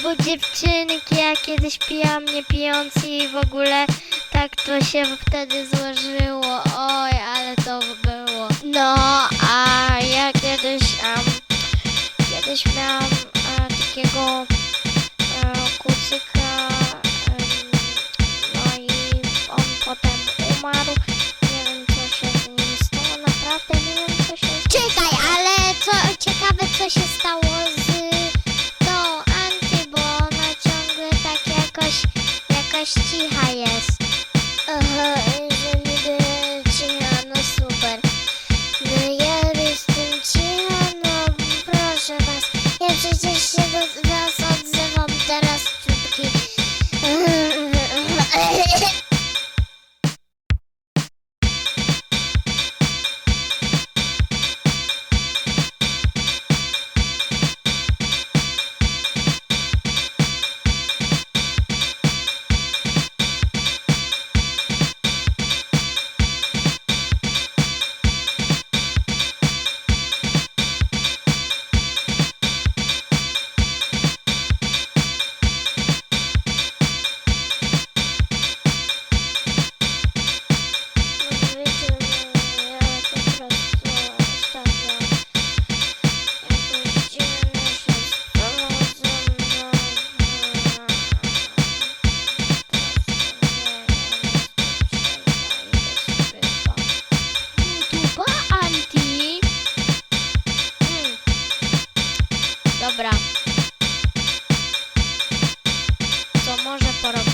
Bo dziewczynki, ja kiedyś piłam nie pijąc i w ogóle tak to się wtedy złożyło. Oj, ale to było. No, a ja kiedyś, em, kiedyś miałam e, takiego e, kucyka, em, no i on potem umarł. Nie wiem, co się z nim stało, naprawdę nie wiem, co się Czekaj, ale co ciekawe, co się stało jakaś cicha jest. Aha, Dobra. Co może porobimy?